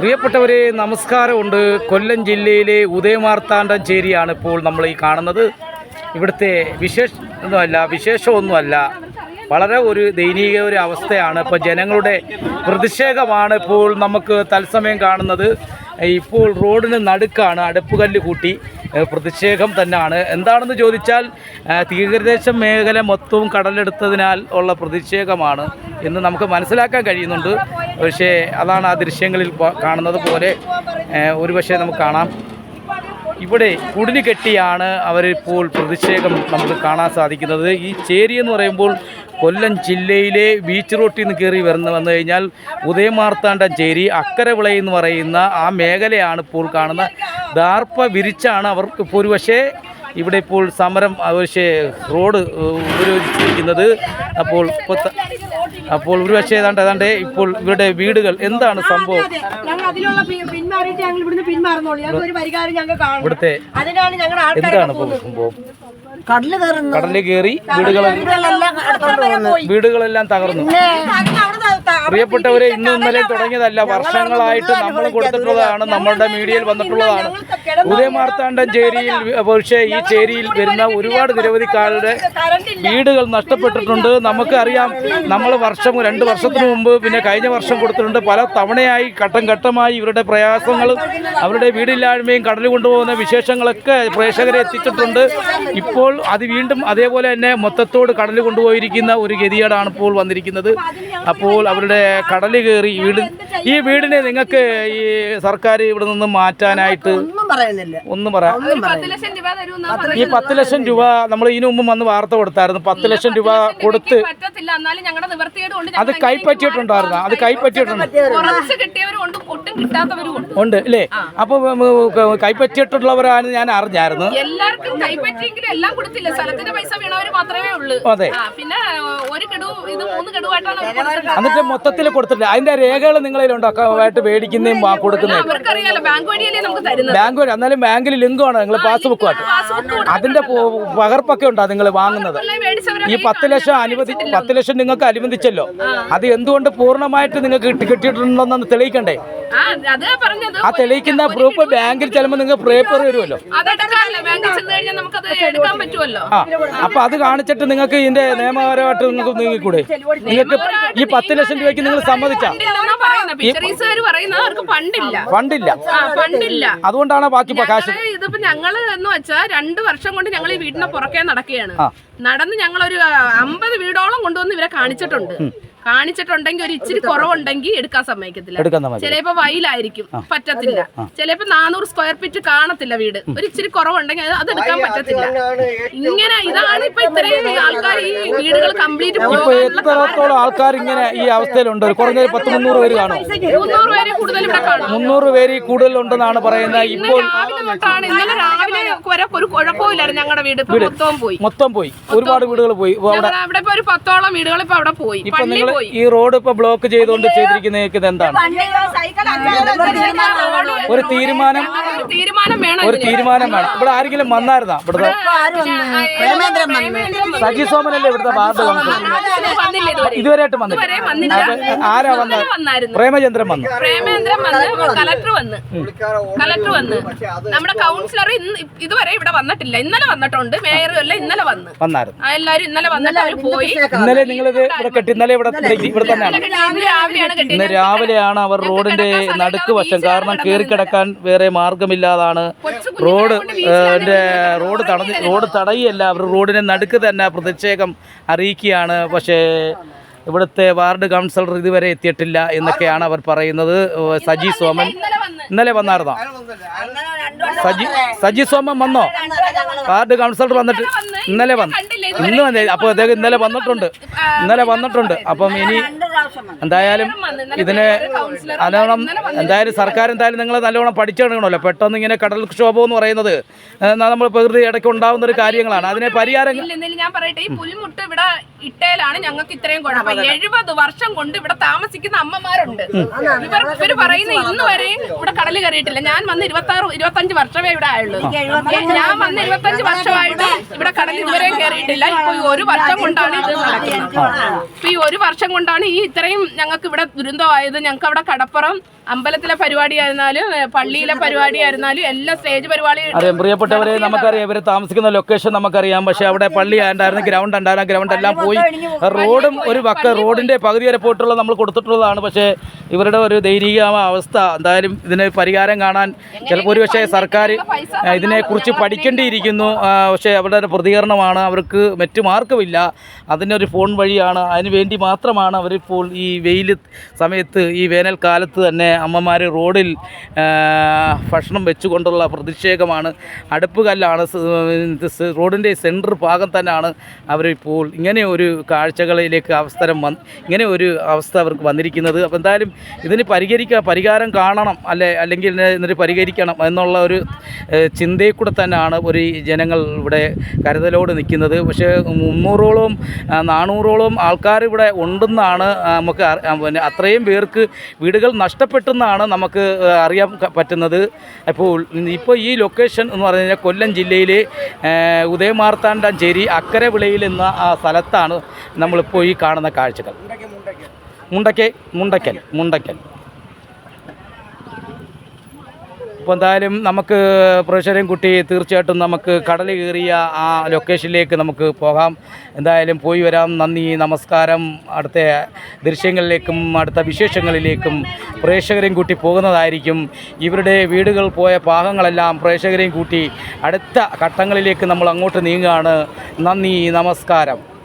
പ്രിയപ്പെട്ടവരെ നമസ്കാരമുണ്ട്. കൊല്ലം ജില്ലയിലെ ഉദയമാർത്താണ്ടം ചേരിയാണ് ഇപ്പോൾ നമ്മൾ ഈ കാണുന്നത്. ഇവിടുത്തെ വിശേഷ ഒന്നുമല്ല വിശേഷമൊന്നുമല്ല. വളരെ ഒരു ദയനീയ ഒരു അവസ്ഥയാണ്. ഇപ്പോൾ ജനങ്ങളുടെ പ്രതിഷേധമാണ് ഇപ്പോൾ നമുക്ക് തത്സമയം കാണുന്നത്. ഇപ്പോൾ റോഡിന് നടുക്കാണ് അടുപ്പുകല്ല് കൂട്ടി. പ്രതിഷേധം തന്നെയാണ്. എന്താണെന്ന് ചോദിച്ചാൽ തീരദേശ മേഖല മൊത്തവും കടലെടുത്തതിനാൽ ഉള്ള പ്രതിഷേധമാണ് എന്ന് നമുക്ക് മനസ്സിലാക്കാൻ കഴിയുന്നുണ്ട്. പക്ഷേ അതാണ് ആ ദൃശ്യങ്ങളിൽ കാണുന്നത് പോലെ ഒരുപക്ഷെ നമുക്ക് കാണാം. ഇവിടെ കുടിന് കെട്ടിയാണ് അവരിപ്പോൾ പ്രതിഷേധം നമുക്ക് കാണാൻ സാധിക്കുന്നത്. ഈ ചേരി എന്ന് പറയുമ്പോൾ കൊല്ലം ജില്ലയിലെ ബീച്ച് റോട്ടിൽ നിന്ന് കയറി വരുന്ന വന്നു കഴിഞ്ഞാൽ ഉദയമാർത്താണ്ടം ചേരി അക്കരവിള എന്ന് പറയുന്ന ആ മേഖലയാണ് ഇപ്പോൾ കാണുന്ന ദാർപ്പ വിരിച്ചാണ് അവർക്ക് ഇപ്പോൾ ഒരു പക്ഷേ ഇവിടെ ഇപ്പോൾ സമരം പക്ഷേ റോഡ് ഉപരോധിച്ചിരിക്കുന്നത്. അപ്പോൾ ഇപ്പോൾ അപ്പോൾ ഒരു പക്ഷേ ഏതാണ്ട് ഏതാണ്ട് ഇപ്പോൾ ഇവരുടെ വീടുകൾ എന്താണ് സംഭവം? ഞങ്ങൾ അതിലുള്ള പി- പിന്മാറിയിട്ട് ഞങ്ങൾ ഇവിടുന്ന് പിന്മാറുന്നുള്ളൂ. ഒരു പരിഹാരം ഞങ്ങൾ കാണും ഇവിടുത്തെ എന്താണ് സംഭവം? കടൽ കയറി വീടുകൾ വീടുകളെല്ലാം വീടുകളെല്ലാം തകർന്നു. പ്രിയപ്പെട്ടവരെ ഇന്നും ഇന്നലെ തുടങ്ങിയതല്ല. വർഷങ്ങളായിട്ട് നമ്മൾ കൊടുത്തിട്ടുള്ളതാണ്. നമ്മളുടെ മീഡിയയിൽ വന്നിട്ടുള്ളതാണ്. ഉദയമാർത്താണ്ഡം ചേരിയിൽ പക്ഷേ ഈ ചേരിയിൽ വരുന്ന ഒരുപാട് നിരവധിക്കാരുടെ വീടുകൾ നഷ്ടപ്പെട്ടിട്ടുണ്ട്. നമുക്ക് അറിയാം നമ്മൾ വർഷം രണ്ട് വർഷത്തിന് മുമ്പ് പിന്നെ കഴിഞ്ഞ വർഷം കൊടുത്തിട്ടുണ്ട്. പല തവണയായി ഘട്ടം ഘട്ടമായി ഇവരുടെ പ്രയാസങ്ങളും അവരുടെ വീടില്ലായ്മയും കടലിൽ കൊണ്ടുപോകുന്ന വിശേഷങ്ങളൊക്കെ പ്രേക്ഷകരെ എത്തിച്ചിട്ടുണ്ട്. ഇപ്പോൾ അത് വീണ്ടും അതേപോലെ തന്നെ മൊത്തത്തോട് കടലിൽ കൊണ്ടുപോയിരിക്കുന്ന ഒരു ഗതികേടാണ് ഇപ്പോൾ വന്നിരിക്കുന്നത്. അപ്പോൾ അവരുടെ കടൽ കയറി വീട് ഈ വീടിനെ നിങ്ങൾക്ക് ഈ സർക്കാർ ഇവിടെ നിന്ന് മാറ്റാനായിട്ട് ഒന്നും പറയുന്നില്ല. ഒന്നും പറയാം ഈ പത്ത് ലക്ഷം രൂപ നമ്മൾ ഇതിനു മുമ്പ് വന്ന് വാർത്ത കൊടുത്തായിരുന്നു. പത്ത് ലക്ഷം രൂപ കൊടുത്ത് അത് കൈപ്പറ്റിയിട്ടുണ്ടായിരുന്നു. അത് കൈപ്പറ്റിയിട്ടുണ്ട്. ഉണ്ട് കിട്ടാത്തവരും ഉണ്ട് ഉണ്ട് അല്ലേ? അപ്പോൾ കൈപ്പറ്റിയിട്ടുള്ളവരാണ് ഞാൻ അറിഞ്ഞായിരുന്നു. എല്ലാവർക്കും കൈപ്പറ്റിയെങ്കിലും എല്ലാം കൊടുത്തില്ല. സ്ഥലത്തിന്റെ പൈസ വീണവര് മാത്രമേ ഉള്ളൂ. അതെ. പിന്നെ ഒരു ഇത് മൂന്ന്. എന്നിട്ട് മൊത്തത്തിൽ കൊടുത്തിട്ടില്ല. അതിന്റെ രേഖകൾ നിങ്ങളിലുണ്ടോ ആയിട്ട് മേടിക്കുന്നതും കൊടുക്കുന്നതും ബാങ്ക് വഴി എന്നാലും ബാങ്കിൽ ലിങ്ക് ആണ് നിങ്ങൾ പാസ്ബുക്കുമായിട്ട് അതിന്റെ പകർപ്പൊക്കെ ഉണ്ടോ നിങ്ങൾ വാങ്ങുന്നത്? ഈ പത്ത് ലക്ഷം അനുവദി പത്ത് ലക്ഷം നിങ്ങൾക്ക് അനുവദിച്ചല്ലോ. അത് എന്തുകൊണ്ട് പൂർണമായിട്ട് നിങ്ങൾക്ക് കിട്ടി കിട്ടിയിട്ടുണ്ടെന്ന് തെളിയിക്കണ്ടേ? ആ തെളിയിക്കുന്ന പ്രൂഫ് ബാങ്കിൽ ചെല്ലുമ്പോൾ നിങ്ങൾക്ക് പേപ്പർ വരുമല്ലോ. അപ്പൊ അത് കാണിച്ചിട്ട് നിങ്ങൾക്ക് ഇതിന്റെ നിയമപരമായിട്ട് നിങ്ങൾക്ക് നീങ്ങിക്കൂടെ നിങ്ങൾക്ക് ഈ പത്ത് ലക്ഷം രൂപയ്ക്ക് നിങ്ങൾ സമ്മതിച്ചാ? ഫണ്ടില്ലെന്നാ പറയുന്നത്? ഫിഷറീസുകാർ പറയുന്നത് അവർക്ക് ഫണ്ടില്ല ഫണ്ടില്ല അതുകൊണ്ടാണ് ബാക്കി പ്രകാശ് കാശ്. ഇതിപ്പോ ഞങ്ങൾ എന്ന് വെച്ചാൽ രണ്ടു വർഷം കൊണ്ട് ഞങ്ങൾ ഈ വീടിനെ പുറകെ നടക്കുകയാണ്. നടന്ന് ഞങ്ങൾ ഒരു അമ്പത് വീടോളം കൊണ്ടുവന്ന് ഇവരെ കാണിച്ചിട്ടുണ്ട്. കാണിച്ചിട്ടുണ്ടെങ്കിൽ ഒരു ഇച്ചിരി കുറവുണ്ടെങ്കിൽ എടുക്കാൻ സമ്മതിക്കത്തില്ല. ചിലപ്പോ വയലായിരിക്കും പറ്റത്തില്ല. ചിലപ്പോ നാനൂറ് സ്ക്വയർ ഫീറ്റ് കാണത്തില്ല വീട്. ഒരു ഇച്ചിരി കുറവുണ്ടെങ്കിൽ അത് അത് എടുക്കാൻ പറ്റത്തില്ല. ഇങ്ങനെ ഇതാണ് ഇപ്പൊ ഇത്രയും ആൾക്കാർ ഈ വീടുകൾ കംപ്ലീറ്റ് എത്രത്തോളം ആൾക്കാർ ഇങ്ങനെ ഈ അവസ്ഥയിലുണ്ട്? കുറഞ്ഞ പത്ത് മുന്നൂറ് പേര് കാണും. മുന്നൂറ് പേര് കൂടുതൽ ഇവിടെ കാണും. മുന്നൂറ് പേര് കൂടുതലുണ്ടെന്നാണ് പറയുന്നത്. ഇപ്പോൾ രാവിലെ ഇന്നലെ രാവിലെ കുഴപ്പമില്ലായിരുന്നു ഞങ്ങളുടെ വീട്. ഇപ്പൊ മൊത്തവും പോയി. മൊത്തം പോയി. ഒരുപാട് വീടുകൾ പോയി. ഇപ്പൊ അവിടെ ഇപ്പൊ ഒരു പത്തോളം വീടുകൾ ഇപ്പൊ അവിടെ പോയി. ഇപ്പൊ പള്ളി നിങ്ങൾ പോയി. ഈ റോഡ് ഇപ്പൊ ബ്ലോക്ക് ചെയ്തുകൊണ്ട് ചെയ്തിരിക്കുന്നത് എന്താണ് ഒരു തീരുമാനം ഒരു തീരുമാനം വേണം ഒരു തീരുമാനം വേണം. ഇവിടെ ആരെങ്കിലും വന്നായിരുന്നാ? ഇവിടുത്തെ പ്രേമേന്ദ്രൻ വന്നു. സജി സോമനല്ലേ ഇവിടുത്തെ വാർഡ് കൗൺസിലർ വന്നില്ല ഇതുവരെ. ഇതുവരെയായിട്ട് വന്നില്ല. ഇതുവരെ വന്നില്ല. അപ്പൊ ആരാ വന്നത്? ഇന്നലെ വന്നായിരുന്നു. പ്രേമചന്ദ്രൻ വന്നു. പ്രേമേന്ദ്രൻ വന്ന് കളക്ടർ വന്ന്. കലക്ടർ വന്ന്. നമ്മുടെ കൗൺസിലർ ഇന്ന് ഇതുവരെ ഇവിടെ വന്നിട്ടില്ല. ഇന്നലെ വന്നിട്ടുണ്ട്. മേയറും അല്ല ഇന്നലെ വന്ന്. എല്ലാരും ഇന്നലെ വന്നിട്ട് അവർ പോയി. ഇന്നലെ നിങ്ങൾ ഇവിടെ കെട്ടി ഇന്നലെ ഇവിടെ ഇവിടെ തന്നെയാണ്. ഇന്ന് രാവിലെയാണ് ഇന്ന് കെട്ടിയത്. രാവിലെയാണ് അവർ റോഡിന്റെ നടുക്ക് വശം. കാരണം കേറി കിടക്കാൻ വേറെ മാർഗമില്ലാതാണ് റോഡ് റോഡ് തടഞ്ഞ് റോഡ് തടയുകയല്ല അവർ റോഡിന്റെ നടുക്ക് തന്നെ പ്രതിഷേധം അറിയിക്കുകയാണ്. പക്ഷേ ഇവിടുത്തെ വാർഡ് കൗൺസിലർ ഇതുവരെ എത്തിയിട്ടില്ല എന്നൊക്കെയാണ് അവർ പറയുന്നത്. സജി സോമൻ. ഇന്നലെ വന്ന്. ഇന്നലെ വന്നായിരുന്നോ? സജി സജി സോമൻ വന്നോ? വാർഡ് കൗൺസിലർ വന്നിട്ട് ഇന്നലെ വന്നു. ഇന്ന് വന്നേ. അപ്പോൾ അദ്ദേഹം ഇന്നലെ വന്നിട്ടുണ്ട്. ഇന്നലെ വന്നിട്ടുണ്ട്. അപ്പം ഇനി എന്തായാലും ഇതിന് നല്ലോണം എന്തായാലും സർക്കാർ എന്തായാലും നിങ്ങൾ നല്ലോണം പഠിച്ചെടുക്കണമല്ലോ. പെട്ടെന്ന് ഇങ്ങനെ കടൽ ക്ഷോഭം എന്ന് പറയുന്നത് നമ്മൾ പ്രകൃതി ഇടയ്ക്ക് ഉണ്ടാവുന്ന ഒരു കാര്യങ്ങളാണ്. അതിനെ പരിഹാരം ഞാൻ പറയട്ടെ. ഈ പുൽമുട്ട് ഇവിടെ ഇട്ടേലാണ് ഞങ്ങൾക്ക് ഇത്രയും കുഴപ്പം. എഴുപത് വർഷം കൊണ്ട് ഇവിടെ താമസിക്കുന്ന അമ്മമാരുണ്ട്. ഇവർ ഇവർ പറയുന്ന ഇന്ന് വരെയും ഇവിടെ കടൽ കയറിയിട്ടില്ല. ഞാൻ വന്ന് ഇരുപത്തി ആറ് ഇരുപത്തി അഞ്ച് വർഷമേ ഇവിടെ ആയുള്ളൂ. ഞാൻ വന്ന് ഇരുപത്തി അഞ്ച് വർഷമായിട്ട് ഇവിടെ കടൽ ഇതുവരെയും കയറിയിട്ടില്ല. ഇപ്പൊ ഒരു വർഷം കൊണ്ടാണ് ഇത് നടക്കുന്നത്. ഇപ്പൊ ഈ ഒരു വർഷം കൊണ്ടാണ് ഈ ഇത്രയും ഞങ്ങൾക്ക് ഇവിടെ ദുരന്തമായത്. ഞങ്ങൾക്ക് അവിടെ കടപ്പുറം അമ്പലത്തിലെ പരിപാടി ആയിരുന്നാലും പള്ളിയിലെ പരിപാടി ആയിരുന്നാലും എല്ലാ സ്റ്റേജ് പരിപാടി അതെ പ്രിയപ്പെട്ടവരെ നമുക്കറിയാം ഇവർ താമസിക്കുന്ന ലൊക്കേഷൻ നമുക്കറിയാം. പക്ഷെ അവിടെ പള്ളി ഉണ്ടായിരുന്നു ഗ്രൗണ്ട് ഉണ്ടായിരുന്നു ഗ്രൗണ്ട് എല്ലാം പോയി. റോഡും ഒരു വക്ക റോഡിന്റെ പകുതി വരെ പോയിട്ടുള്ള നമ്മൾ കൊടുത്തിട്ടുള്ളതാണ്. പക്ഷേ ഇവരുടെ ഒരു ദൈനിക അവസ്ഥ എന്തായാലും ഇതിന് പരിഹാരം കാണാൻ ചിലപ്പോൾ ഒരു പക്ഷേ സർക്കാർ ഇതിനെക്കുറിച്ച് പഠിക്കേണ്ടിയിരിക്കുന്നു. പക്ഷേ അവരുടെ ഒരു പ്രതികരണമാണ്. അവർക്ക് മറ്റു മാർക്കുമില്ല അതിനൊരു ഫോൺ വഴിയാണ്. അതിന് വേണ്ടി മാത്രമാണ് അവരിപ്പോൾ ഈ വെയിൽ സമയത്ത് ഈ വേനൽക്കാലത്ത് തന്നെ അമ്മമാർ റോഡിൽ ഭക്ഷണം വെച്ചുകൊണ്ടുള്ള പ്രതിഷേധമാണ്. അടുപ്പ് കല്ലാണ് റോഡിന്റെ സെന്റർ ഭാഗം തന്നെയാണ് അവരിപ്പോൾ ഇങ്ങനെ ഒരു കാഴ്ചകളിലേക്ക് അവസരം വന്ന് ഇങ്ങനെ ഒരു അവസ്ഥ അവർക്ക് വന്നിരിക്കുന്നത്. അപ്പോൾ എന്തായാലും ഇതിന് പരിഹരിക്കുക പരിഹാരം കാണണം അല്ലെ അല്ലെങ്കിൽ ഇതിനെ പരിഹരിക്കണം എന്നുള്ള ഒരു ചിന്തയിൽ കൂടെ തന്നെയാണ് ഒരു ജനങ്ങൾ ഇവിടെ കരുതലോട് നിൽക്കുന്നത്. പക്ഷേ മുന്നൂറോളം നാനൂറോളം ആൾക്കാർ ഇവിടെ ഉണ്ടെന്നാണ് നമുക്ക് പിന്നെ അത്രയും പേർക്ക് വീടുകൾ നഷ്ടപ്പെട്ടെന്നാണ് നമുക്ക് അറിയാൻ പറ്റുന്നത്. അപ്പോൾ ഇപ്പോൾ ഈ ലൊക്കേഷൻ എന്ന് പറഞ്ഞു കഴിഞ്ഞാൽ കൊല്ലം ജില്ലയിലെ ഉദയമാർത്താണ്ടഞ്ചേരി അക്കരവിളയിൽ അക്കരെ വിളയിൽ എന്ന ആ സ്ഥലത്താണ് നമ്മളിപ്പോൾ ഈ കാണുന്ന കാഴ്ചകൾ. മുണ്ടക്കൽ മുണ്ടക്കൽ മുണ്ടക്കൽ. അപ്പോൾ എന്തായാലും നമുക്ക് പ്രേക്ഷകരെയും കുട്ടി തീർച്ചയായിട്ടും നമുക്ക് കടൽ കയറിയ ആ ലൊക്കേഷനിലേക്ക് നമുക്ക് പോകാം. എന്തായാലും പോയി വരാം. നന്ദി നമസ്കാരം. അടുത്ത ദൃശ്യങ്ങളിലേക്കും അടുത്ത വിശേഷങ്ങളിലേക്കും പ്രേക്ഷകരെയും കൂട്ടി പോകുന്നതായിരിക്കും. ഇവരുടെ വീടുകൾ പോയ പാകങ്ങളെല്ലാം പ്രേക്ഷകരെയും കൂട്ടി അടുത്ത ഘട്ടങ്ങളിലേക്ക് നമ്മൾ അങ്ങോട്ട് നീങ്ങുകയാണ്. നന്ദി നമസ്കാരം.